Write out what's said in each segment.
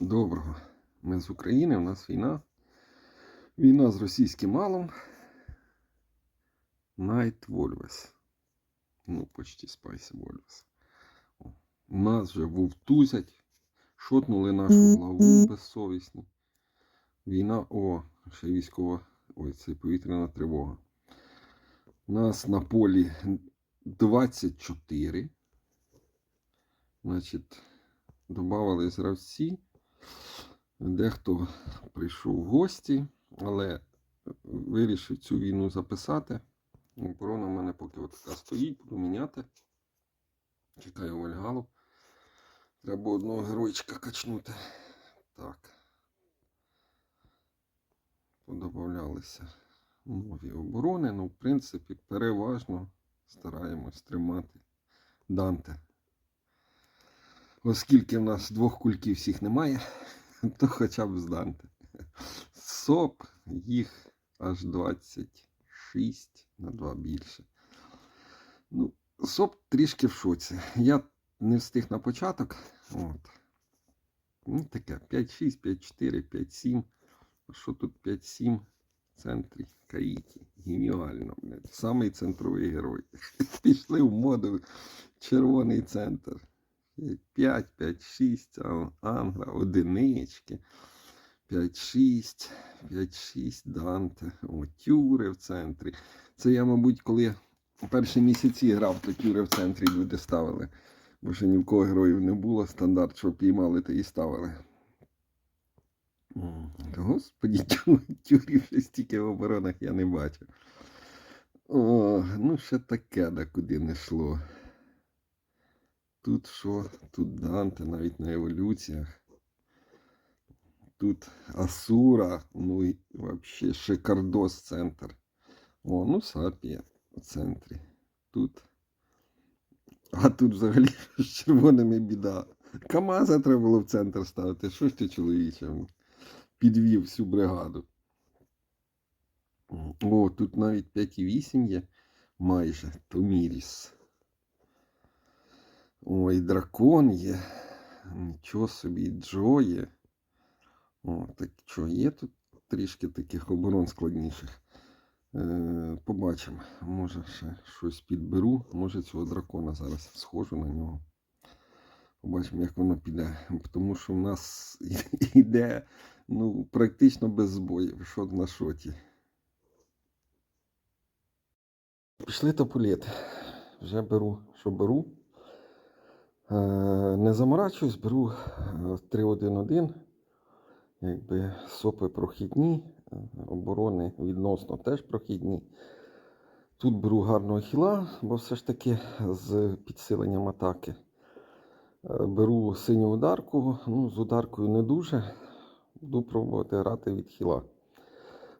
Доброго. Ми з України, у нас війна. Війна з російським малом. Night Volves. Ну, почти Spicy Volves. О, Нас вже вовтузять. Шотнули нашу главу безсовісні. Війна, о, ще військова, ой, це повітряна тривога. Нас на полі 24. Значить, додавали гравці. Дехто прийшов в гості, але вирішив цю війну записати. Оборона в мене поки така стоїть, буду міняти. Чекаю Вальгалу. Треба одного геройчика качнути. Так. Подобавлялися нові оборони. Ну, в принципі, переважно стараємось тримати Данте. Оскільки в нас двох кульків всіх немає, то хоча б з СОП їх аж 26 на 2 більше. Ну, СОП трішки в шоці. Я не встиг на початок. От. Ну, таке 5-6, 5-4, 5-7. А що тут 5-7 в центрі Каїті? Геніально, блядь. Самий центровий герой. Пішли в моду червоний центр. 5, 5, 6, ангра, одинички. 5, 6, 5, 6, Данте. О, тюри в центрі. Це я, мабуть, коли перші місяці грав, то тюри в центрі люди ставили. Бо ще ні в кого героїв не було. Стандарт, що піймали, то і ставили. Господі, тюрів ще стільки в оборонах я не бачив. О, ну ще таке, да куди не йшло. Тут що? Тут Данте навіть на еволюціях. Тут Асура, ну і взагалі Шикардос центр. О, ну Сапія в центрі. Тут. А тут взагалі з червоними біда. Камаза треба було в центр ставити. Що ж ти, чоловіче? Підвів всю бригаду. О, тут навіть 5,8 є. Майже Томіріс. Ой, дракон є. Нічого собі, Джо є. О, так що, є тут трішки таких оборон складніших. Е, побачимо. Може ще щось підберу. Може цього дракона зараз схожу на нього. Побачимо, як воно піде. Тому що в нас йде ну, практично без збоїв. Шот на шоті. Пішли тополети. Вже беру, що беру. Е, Не заморачуюсь, беру е, 3-1-1. Якби сопи прохідні, е, оборони відносно теж прохідні. Тут беру гарного хіла, бо все ж таки з підсиленням атаки. Е, Беру синю ударку, ну, з ударкою не дуже. Буду пробувати грати від хіла.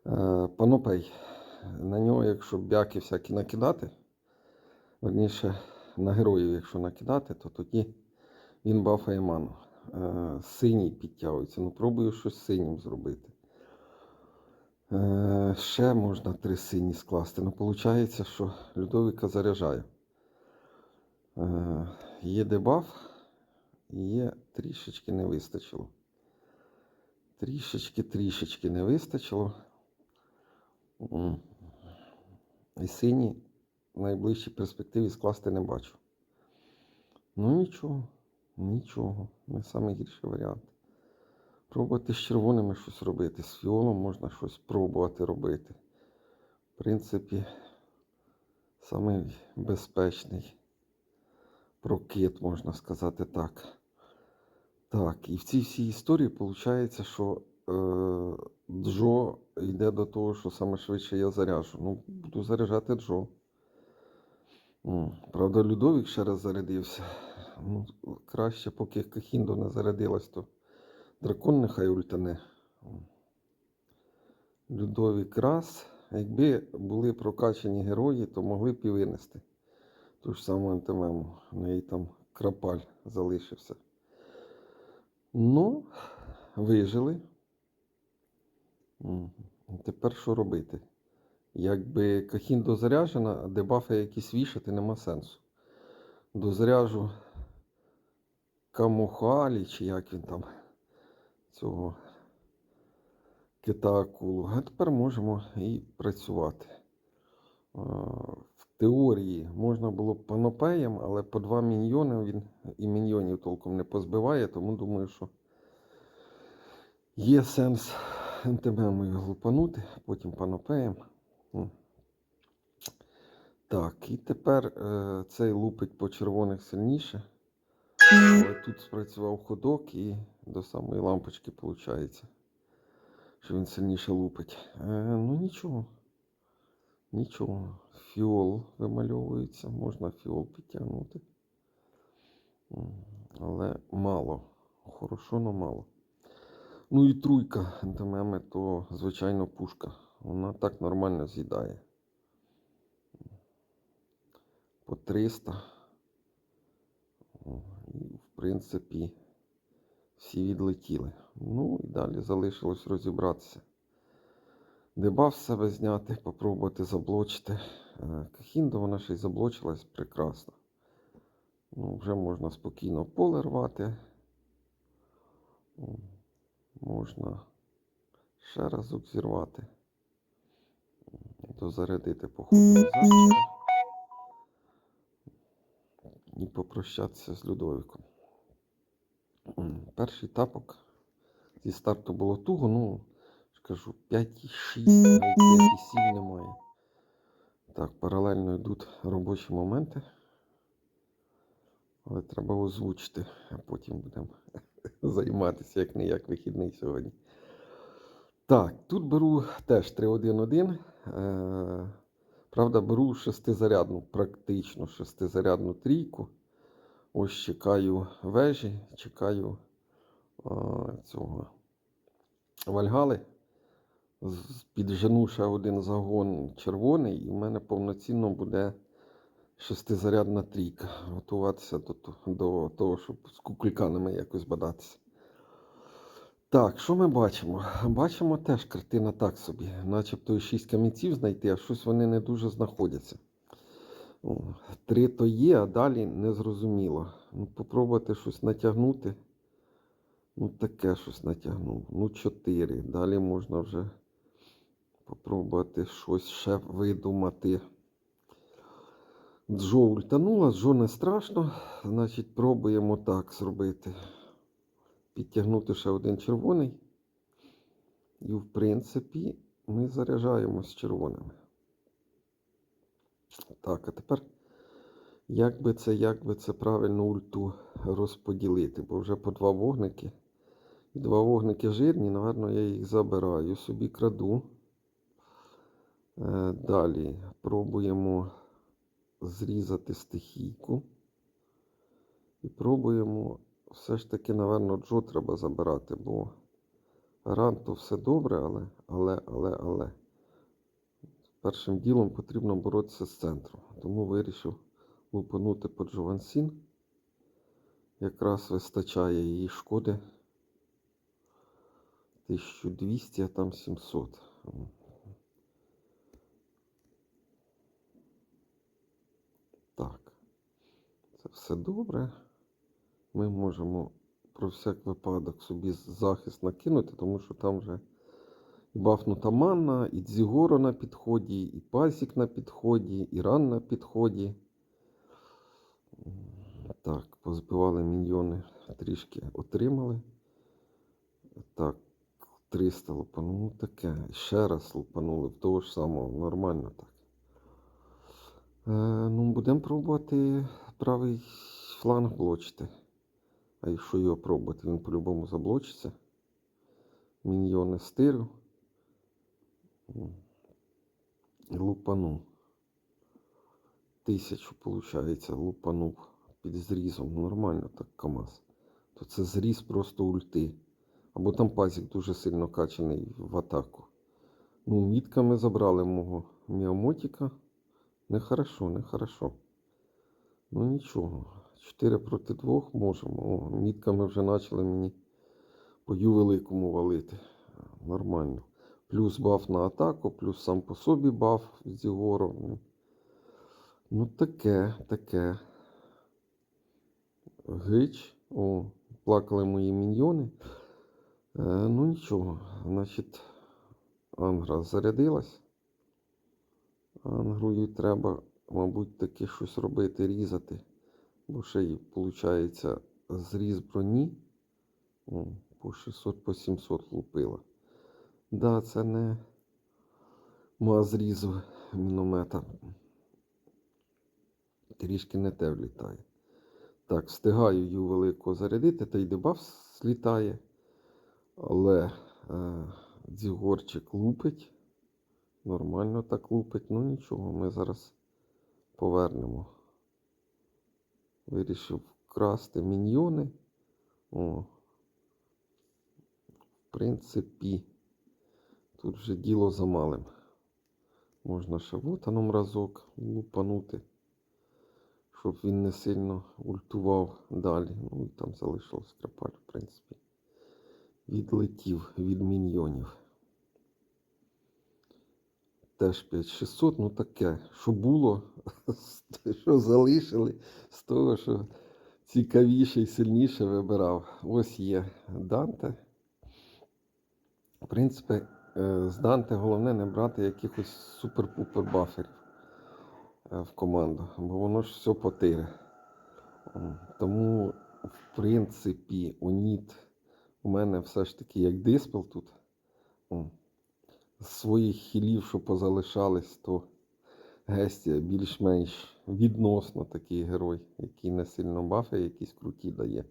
Е, Панопей. На нього, якщо бяки всякі накидати, верніше на героїв, якщо накидати, то тоді він бафає ману. Е, Синій підтягується. Ну, пробую щось синім зробити. Е, Ще можна три сині скласти. Ну, виходить, що Людовіка заряджає. Е, Є дебаф, є трішечки не вистачило. Трішечки, трішечки не вистачило. І сині в найближчій перспективі скласти не бачу. Ну нічого, нічого. Не найгірший варіант. Пробувати з червоними щось робити. З фіолом можна щось пробувати робити. В принципі, самий безпечний прокид, можна сказати так. Так, і в цій всій історії виходить, що е, Джо йде до того, що саме швидше я заряжу. Ну, буду заряджати Джо. Правда, Людовік ще раз зарядився. Ну, краще, поки Кахіндо не зарядилась, то дракон нехай ультане. Людовік раз. Якби були прокачані герої, то могли б і винести. Ту ж саму антимему. В неї там крапаль залишився. Ну, вижили. Тепер що робити? Якби Кахін дозаряджена, а дебафи якісь вішати нема сенсу. Дозаряжу Камухалі, чи як він там цього кита акулу. А тепер можемо і працювати. В теорії можна було б панопеєм, але по два міньйони він і міньйонів толком не позбиває, тому думаю, що є сенс ентемемою глупанути, потім панопеєм. Так, і тепер е, цей лупить по червоних сильніше. Але тут спрацював ходок і до самої лампочки виходить, що він сильніше лупить. Е, ну нічого. Нічого. Фіол вимальовується, можна фіол підтягнути. Але мало. Хорошо, але мало. Ну і труйка ентемеми, то звичайно пушка. Вона так нормально з'їдає. По 300. І, в принципі, всі відлетіли. Ну і далі залишилось розібратися. Дебаф себе зняти, попробувати заблочити. Е, Кахінда вона ще й заблочилась прекрасно. Ну, вже можна спокійно поле рвати. Можна ще разок зірвати. Дозарядити по ходу назад. І попрощатися з Людовіком. Перший тапок зі старту було туго, ну, кажу, 5,6, навіть 5,7 немає. Так, паралельно йдуть робочі моменти. Але треба озвучити, а потім будемо займатися як не як вихідний сьогодні. Так, тут беру теж 3-1-1. Е, правда, беру шестизарядну, практично шестизарядну трійку. Ось чекаю вежі, чекаю е, цього Вальгали. Піджену ще один загон червоний, і в мене повноцінно буде шестизарядна трійка. Готуватися до, до того, щоб з кукульканами якось бадатися. Так, що ми бачимо? Бачимо теж картина так собі. Начебто і шість камінців знайти, а щось вони не дуже знаходяться. Три то є, а далі не зрозуміло. Ну, попробувати щось натягнути. Ну, таке щось натягнув. Ну, чотири. Далі можна вже попробувати щось ще видумати. Джо ультанула, Джо не страшно. Значить, пробуємо так зробити. Підтягнути ще один червоний. І, в принципі, ми заряджаємось червоними. Так, а тепер, як би це, як би це правильно ульту розподілити? Бо вже по два вогники. І два вогники жирні, напевно, я їх забираю, собі краду. Е, Далі пробуємо зрізати стихійку. І пробуємо все ж таки, напевно, Джо треба забирати, бо ран то все добре, але, але, але, але. Першим ділом потрібно боротися з центром. Тому вирішив лупанути по Джовансін. Якраз вистачає її шкоди. 1200, а там 700. Так. Це все добре. Ми можемо про всяк випадок собі захист накинути, тому що там вже і бафнута манна, і дзігоро на підході, і пасік на підході, і ран на підході. Так, позбивали міньйони, трішки отримали. Так, 300 лупанули. Ну таке. Ще раз лупанули в того ж самого. Нормально так. Е, ну, будемо пробувати правий фланг блочити. А якщо його пробувати, він по-любому заблочиться. Міньйони стирю. М. Лупанув. Тисячу, виходить, лупанув під зрізом. Нормально так КАМАЗ. То це зріз просто ульти. Або там пазік дуже сильно качаний в атаку. Ну, мітками забрали мого міомотіка. Нехорошо, нехорошо. Ну нічого. 4 проти 2 можемо. О, мітками вже почали мені по ю великому валити. Нормально. Плюс баф на атаку, плюс сам по собі баф з Зігором. Ну таке, таке. Гич. О, плакали мої міньйони. Е, ну нічого, значить, ангра зарядилась. Ангрою треба, мабуть, таки щось робити, різати. Бо ще й, виходить, зріз броні. По 600 по 700 лупила. Да, це не ма зрізу міномета. Трішки не те влітає. Так, встигаю її велико зарядити, та й дебаф злітає. Але е, дзігорчик лупить. Нормально так лупить. Ну нічого, ми зараз повернемо. Вирішив вкрасти міньйони. О. В принципі, тут вже діло за малим. Можна ще вотаном разок лупанути, щоб він не сильно ультував далі. Ну і там залишилось крапаль, в принципі. Відлетів від міньйонів. Теж 5600, ну таке, що було, що залишили, з того, що цікавіше і сильніше вибирав. Ось є Данте. В принципі, е, з Данте головне не брати якихось супер-пупер баферів е, в команду, бо воно ж все потире. Тому, в принципі, Уніт у мене все ж таки як диспел тут. Своїх хілів, що позалишались, то Гестія більш-менш відносно такий герой, який не сильно бафи, якісь круті дає.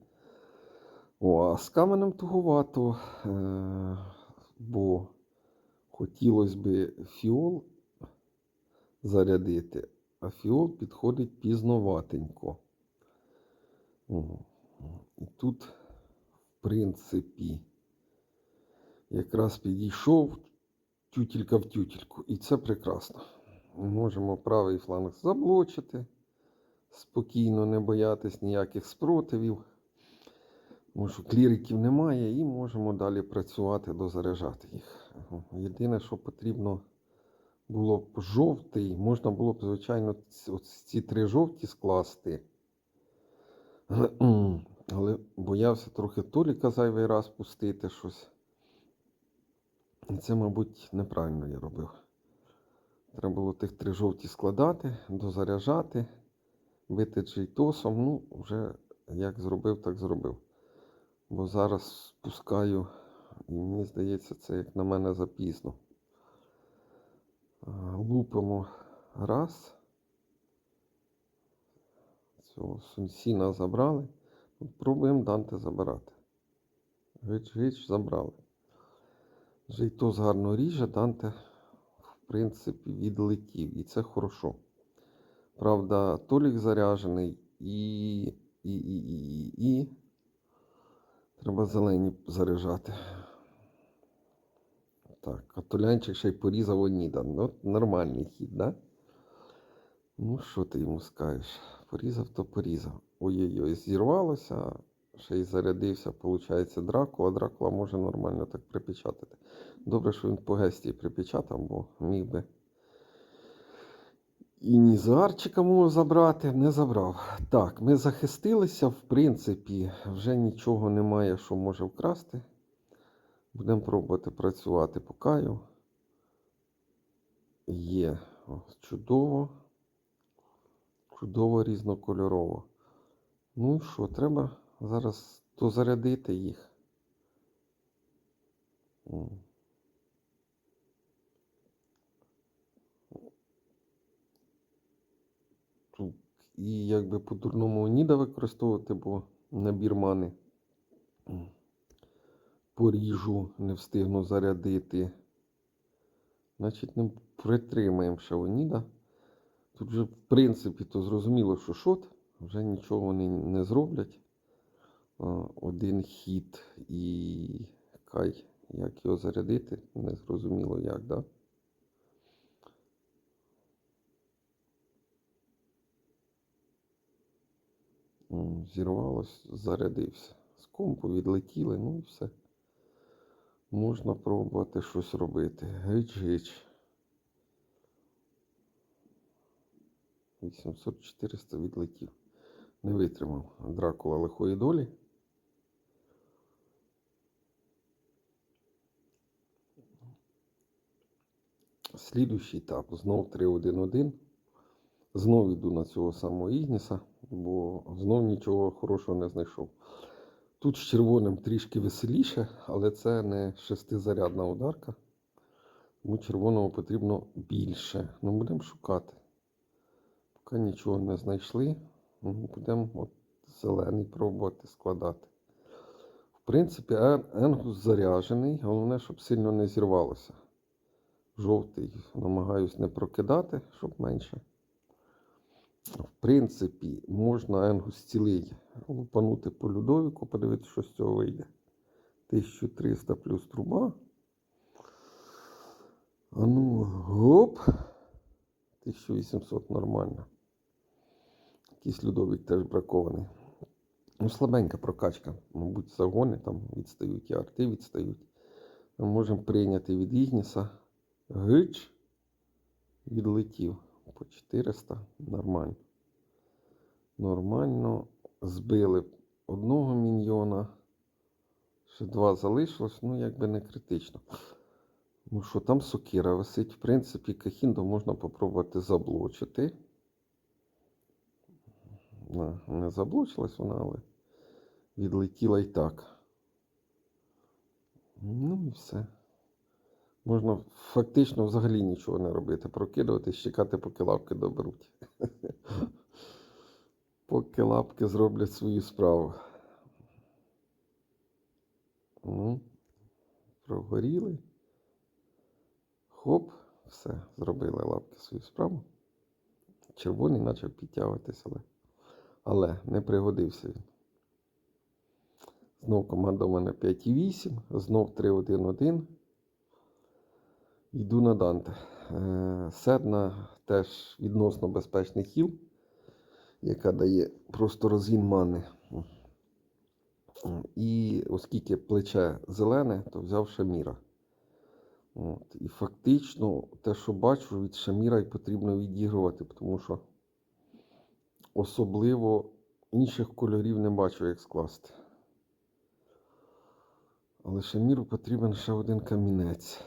О, а з каменем туговато, е, бо хотілося би фіол зарядити, а фіол підходить пізноватенько. І тут, в принципі, якраз підійшов тютілька в тютільку, і це прекрасно. Можемо правий фланг заблочити, спокійно не боятись ніяких спротивів. Тому що кліриків немає, і можемо далі працювати, дозаряджати їх. Єдине, що потрібно було б жовтий, можна було б, звичайно, ці- три жовті скласти. Але боявся трохи Толіка зайвий раз пустити щось. І це, мабуть, неправильно я робив. Треба було тих три жовті складати, дозаряджати, бити джейтосом. Ну, вже як зробив, так зробив. Бо зараз спускаю, і мені здається, це як на мене запізно. Лупимо раз. Цього Сунсіна забрали. Пробуємо Данте забирати. Гич-гич забрали. Жейтос гарно ріже, Данте, в принципі, відлетів. І це хорошо. Правда, Толік заряджений і. і, і, і, і, і. Треба зелені заряджати. Так, а ще й порізав Оніда. Ну, нормальний хід, да? Ну, що ти йому скажеш? Порізав, то порізав. Ой-ой-ой, зірвалося, ще й зарядився, виходить, Дракула. Дракула може нормально так припечатати. Добре, що він по гестії припечатав, бо міг би. І Нізарчика можу забрати, не забрав. Так, ми захистилися, в принципі, вже нічого немає, що може вкрасти. Будемо пробувати працювати по каю. Є. О, чудово. Чудово різнокольорово. Ну і що, треба зараз дозарядити їх. М. Тут і якби по-дурному Оніда використовувати, бо набір мани. Поріжу, не встигну зарядити. Значить, не притримаємо ще Оніда. Тут вже, в принципі, то зрозуміло, що шот, вже нічого вони не зроблять. А, Один хід і кай, як його зарядити, не зрозуміло як, да? Зірвалось, зарядився. З компу відлетіли, ну і все. Можна пробувати щось робити. Гич-гич. 800-400 відлетів. Не витримав Дракула лихої долі. Слідуючий етап. Знов 3-1-1. Знов йду на цього самого Ігніса, бо знов нічого хорошого не знайшов. Тут з червоним трішки веселіше, але це не шестизарядна ударка. Тому червоного потрібно більше. Ну, будемо шукати. Поки нічого не знайшли, ну, будемо от зелений пробувати складати. В принципі, ен- енгус заряджений, головне, щоб сильно не зірвалося. Жовтий намагаюсь не прокидати, щоб менше. В принципі, можна енгус цілий лупанути по Людовіку, подивитися, що з цього вийде. 1300 плюс труба. А ну, гоп. 1800 нормально. Якийсь Людовік теж бракований. Ну, слабенька прокачка. Мабуть, загони там відстають, і арти відстають. Ми можемо прийняти від Ігніса. Гич відлетів по 400. Нормально. Нормально. Збили одного міньйона. Ще два залишилось, ну якби не критично. Ну що, там сокира висить. В принципі, Кахінду можна попробувати заблочити. На, не заблочилась вона, але відлетіла і так. Ну і все. Можна фактично взагалі нічого не робити. Прокидувати, чекати, поки лапки доберуть. Поки лапки зроблять свою справу. Ну, прогоріли. Хоп, все, зробили лапки свою справу. Червоний почав підтягуватися, але, але не пригодився він. Знов команда у мене 5,8, знов 3-1-1. Йду на Данте. Е, Седна теж відносно безпечний хіл, яка дає просто розгін мани. І оскільки плече зелене, то взяв Шаміра. От. І фактично те, що бачу, від Шаміра і потрібно відігрувати, тому що особливо інших кольорів не бачу, як скласти. Але Шаміру потрібен ще один камінець.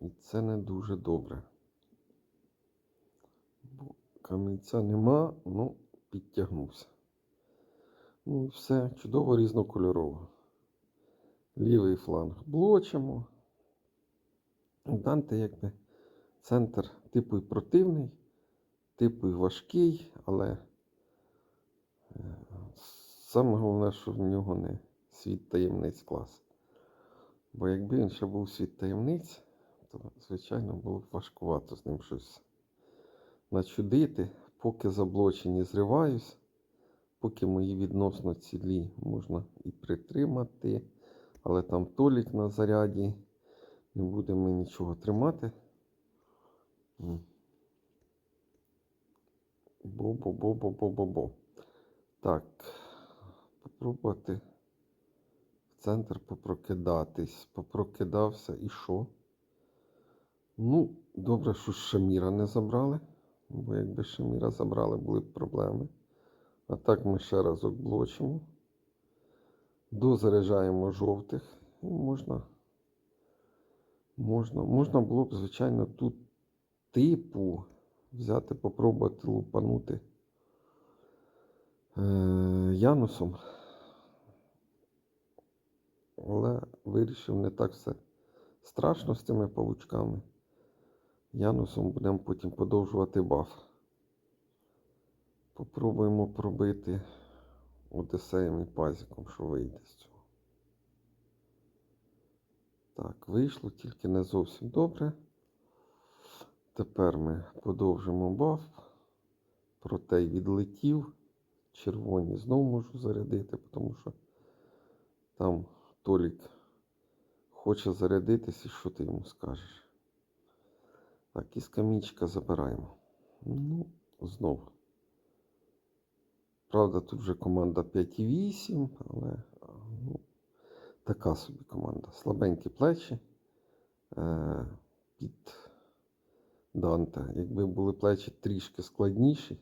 І це не дуже добре. Бо камінця нема, ну, підтягнувся. Ну і все, чудово різнокольорово. Лівий фланг блочимо. Данте якби центр типу і противний, типу і важкий, але е, саме головне, що в нього не світ таємниць клас. Бо якби він ще був світ таємниць, то, звичайно, було б важкувато з ним щось начудити. Поки заблочені зриваюсь, поки мої відносно цілі можна і притримати. Але там толік на заряді. Не будемо нічого тримати. Бо-бо-бо-бо-бо-бо-бо. Так. Попробувати в центр попрокидатись. Попрокидався і що? Ну, добре, що Шаміра не забрали. Бо якби Шаміра забрали, були б проблеми. А так ми ще разок блочимо. Дозаряджаємо жовтих. І можна, можна, можна було б, звичайно, тут типу взяти, попробувати лупанути е, Янусом. Але вирішив не так все страшно з цими павучками. Янусом будемо потім подовжувати баф. Попробуємо пробити Одесеєм і пазіком, що вийде з цього. Так, вийшло, тільки не зовсім добре. Тепер ми подовжимо баф. Протей відлетів. Червоні знову можу зарядити, тому що там Толік хоче зарядитись, і що ти йому скажеш? Так, і скамічка забираємо. Ну, знову. Правда, тут вже команда 5,8, але ну, така собі команда. Слабенькі плечі е, під Данте. Якби були плечі трішки складніші.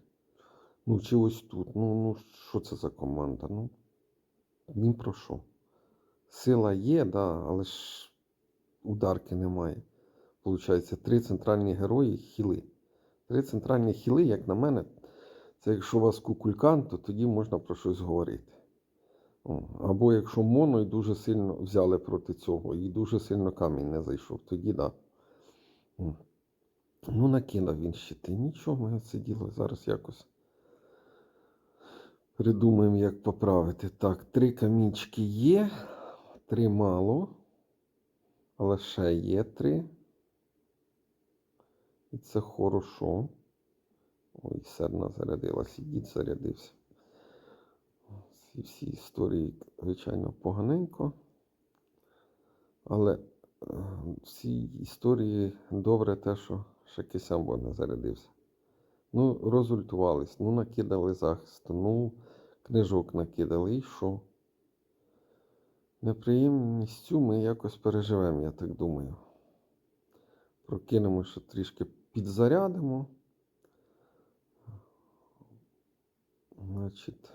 Ну, чи ось тут. Ну, ну що це за команда? Ну, ні про що. Сила є, да, але ж ударки немає. Получається, три центральні герої хіли. Три центральні хіли, як на мене, це якщо у вас кукулькан, то тоді можна про щось говорити. Або якщо моно і дуже сильно взяли проти цього, і дуже сильно камінь не зайшов, тоді да. Ну, накинув він щити. Нічого, ми це діло зараз якось придумаємо, як поправити. Так, три камінчики є, три мало, але ще є три. І це хорошо. Ой, серна зарядилась, і дід зарядився. Ці всі історії, звичайно, поганенько. Але е, в історії добре те, що ще Кисямбо не зарядився. Ну, розультувались, ну, накидали захист, ну, книжок накидали, і що? Неприємність ми якось переживемо, я так думаю. Прокинемо, що трішки підзарядимо. Значить.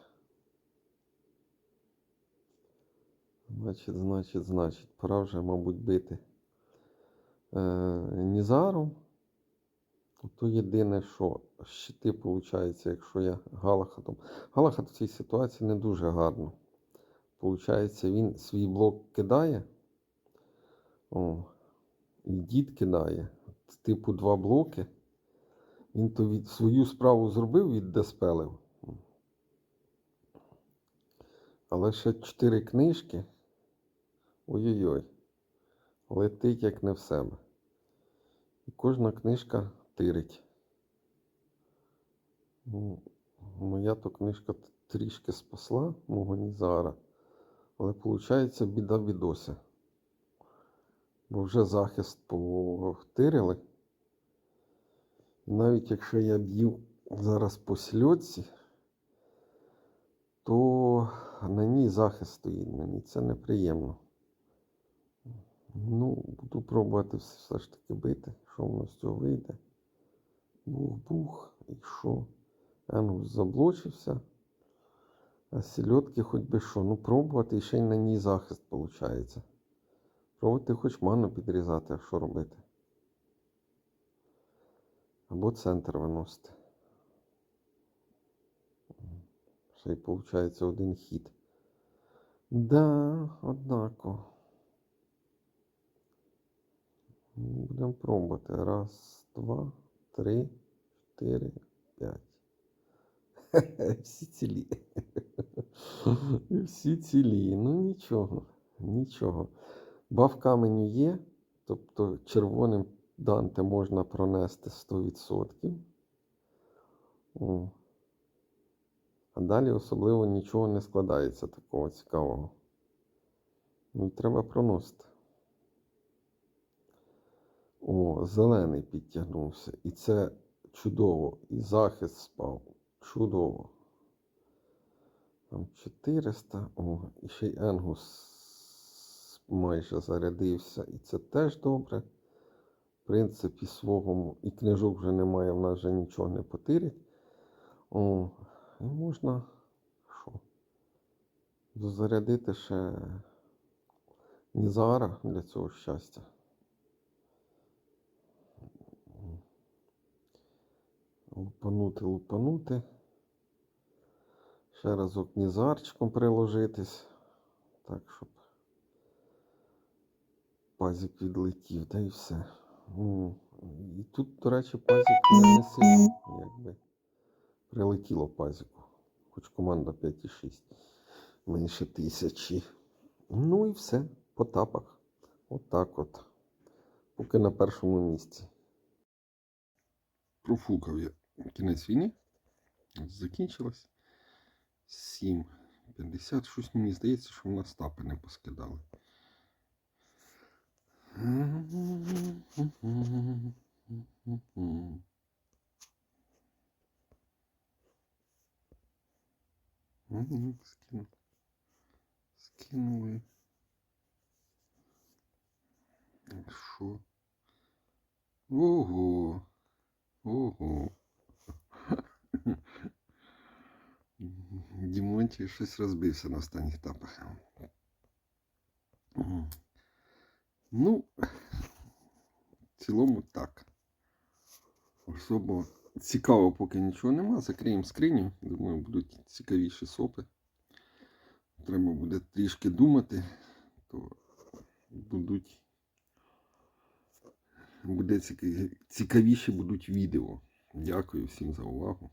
Значить, значить, значить, пора вже, мабуть, бити е, Нізаром. То єдине, що щити, виходить, якщо я Галахатом. Галахат в цій ситуації не дуже гарно. Получається, він свій блок кидає. О, і дід кидає. Типу два блоки. Він то від, свою справу зробив, віддеспелив. Але ще чотири книжки. Ой-ой-ой. Летить як не в себе. І кожна книжка тирить. Ну, моя то книжка трішки спасла мого Нізара. Але виходить біда бідося. Бо вже захист повтирили. Навіть якщо я б'ю зараз по сльотці, то на ній захист стоїть. Мені це неприємно. Ну, буду пробувати все ж таки бити. Що воно з цього вийде? Бух-бух, і що? Енгус заблочився. А сільотки хоч би що. Ну, пробувати і ще й на ній захист виходить. Пробувати хоч ману підрізати, а що робити? Або центр виносити. Ще й виходить один хід. Да, однако. Будемо пробувати. Раз, два, три, чотири, п'ять. Всі цілі. Всі цілі. Ну нічого, нічого. Баф каменю є, тобто червоним Данте можна пронести 100%. О. А далі особливо нічого не складається такого цікавого. Ну, треба проносити. О, зелений підтягнувся. І це чудово. І захист спав. Чудово. Там 400. О, і ще й Енгус майже зарядився. І це теж добре. В принципі, свого і книжок вже немає, в нас вже нічого не потирять. І можна що? Дозарядити ще Нізара для цього щастя. Лупанути, лупанути. Ще разок нізарчиком приложитись. Так, щоб пазик відлетів, та і все. Ну, і тут, до речі, пазик не сильно, якби прилетіло пазику. Хоч команда 5,6. Менше тисячі. Ну і все. По тапах. Отак от. Поки на першому місці. Профукав я кінець війни. Закінчилось. 7.50. Щось мені здається, що в нас тапи не поскидали. Скину. Скинули. Що? Ого. Ого. Дімонті щось розбився на останніх етапах. Ну, цілому так. Особо цікаво, поки нічого нема. Закриємо скриню. Думаю, будуть цікавіші сопи. Треба буде трішки думати, то будуть. Буде ціка- цікавіші будуть відео. Дякую всім за увагу.